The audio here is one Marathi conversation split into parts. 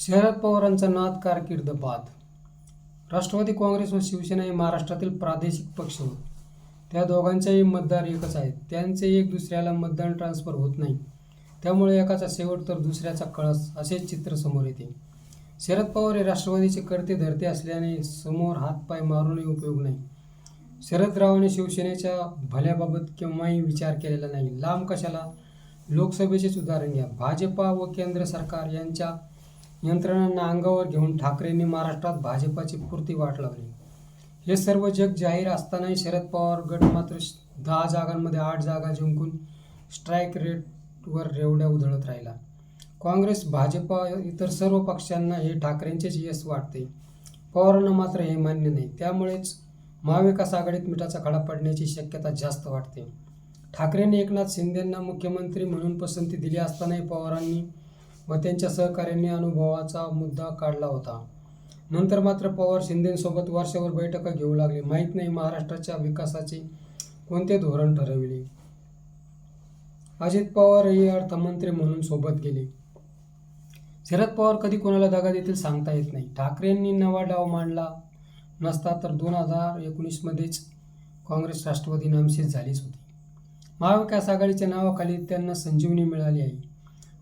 शरद पवारांचा नाद कारकीर्द बाद. राष्ट्रवादी काँग्रेस व शिवसेना हे महाराष्ट्रातील प्रादेशिक पक्ष होत. त्या दोघांचेही मतदार एकच आहेत. त्यांचे एक दुसऱ्याला मतदान ट्रान्सफर होत नाही. त्यामुळे एकाचा शेवट तर दुसऱ्याचा कळस असेच चित्र समोर येते. शरद पवार हे राष्ट्रवादीचे करते धरते असल्याने समोर हातपाय मारूनही उपयोग नाही. शरदरावांनी शिवसेनेच्या भल्याबाबत केव्हाही विचार केलेला नाही. लांब कशाला? लोकसभेचेच उदाहरण घ्या. भाजपा व केंद्र सरकार यांच्या यंत्रणांना अंगावर घेऊन ठाकरेंनी महाराष्ट्रात भाजपाची पुरती वाट लावली. हे सर्व जग जाहीर असतानाही शरद पवार गट मात्र दहा जागांमध्ये आठ जागा जिंकून स्ट्राईक रेटवर रेवड्या उधळत राहिला. काँग्रेस भाजपा इतर सर्व पक्षांना हे ठाकरेंचेच यश वाटते. पवारांना मात्र हे मान्य नाही. त्यामुळेच महाविकास आघाडीत मिठाचा खडा पडण्याची शक्यता जास्त वाटते. ठाकरेंनी एकनाथ शिंदेंना मुख्यमंत्री म्हणून पसंती दिली असतानाही पवारांनी व त्यांच्या सहकाऱ्यांनी अनुभवाचा मुद्दा काढला होता. नंतर मात्र पवार शिंदेसोबत वर्षावर बैठका घेऊ लागले. माहीत नाही महाराष्ट्राच्या विकासाचे कोणते धोरण ठरविले. अजित पवार हे अर्थमंत्री म्हणून सोबत गेले. शरद पवार कधी कोणाला दगा देतील सांगता येत नाही. ठाकरेंनी नवा डाव मांडला नसता तर दोन हजार एकोणीसमध्येच काँग्रेस राष्ट्रवादी नामशेष झालीच होती. महाविकास आघाडीच्या नावाखाली त्यांना संजीवनी मिळाली आहे.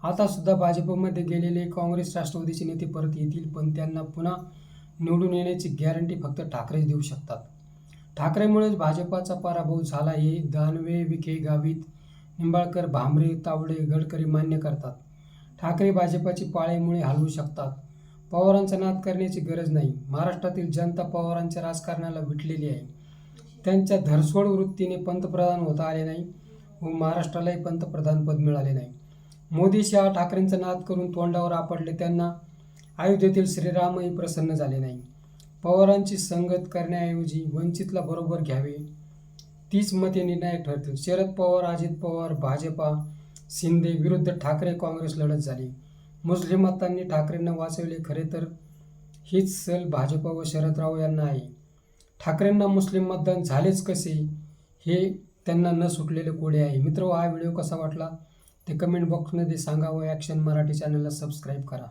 आता सुद्धा भाजपमध्ये गेलेले काँग्रेस राष्ट्रवादीचे नेते परत येतील पण त्यांना पुन्हा निवडून येण्याची गॅरंटी फक्त ठाकरेच देऊ शकतात. ठाकरेमुळेच भाजपाचा पराभव झाला हे दानवे विखे गावित निंबाळकर भांबरे तावडे गडकरी मान्य करतात. ठाकरे भाजपाची पाळेमुळे हलवू शकतात. पवारांचा नाद करण्याची गरज नाही. महाराष्ट्रातील जनता पवारांच्या राजकारणाला विटलेली आहे. त्यांच्या धरसोड वृत्तीने पंतप्रधान होता आले नाही व महाराष्ट्रालाही पंतप्रधानपद मिळाले नाही. मोदी शहा ठाकरेंचा नाद करून तोंडावर आपडले त्यांना अयोध्येतील श्रीरामही प्रसन्न झाले नाही. पवारांची संगत करण्याऐवजी वंचितला बरोबर घ्यावे तीच मते निर्णायक ठरतील. शरद पवार अजित पवार भाजपा शिंदे विरुद्ध ठाकरे काँग्रेस लढत झाली. मुस्लिम मतांनी ठाकरेंना वाचवले खरे तर हीच सल भाजपा व शरदराव यांना आहे. ठाकरेंना मुस्लिम मतदान झालेच कसे हे त्यांना न सुटलेले कोडे आहे. मित्र हो, हा व्हिडिओ कसा वाटला? ते कमेंट बॉक्समध्ये सांगा व ॲक्शन मराठी चॅनलला सबस्क्राईब करा.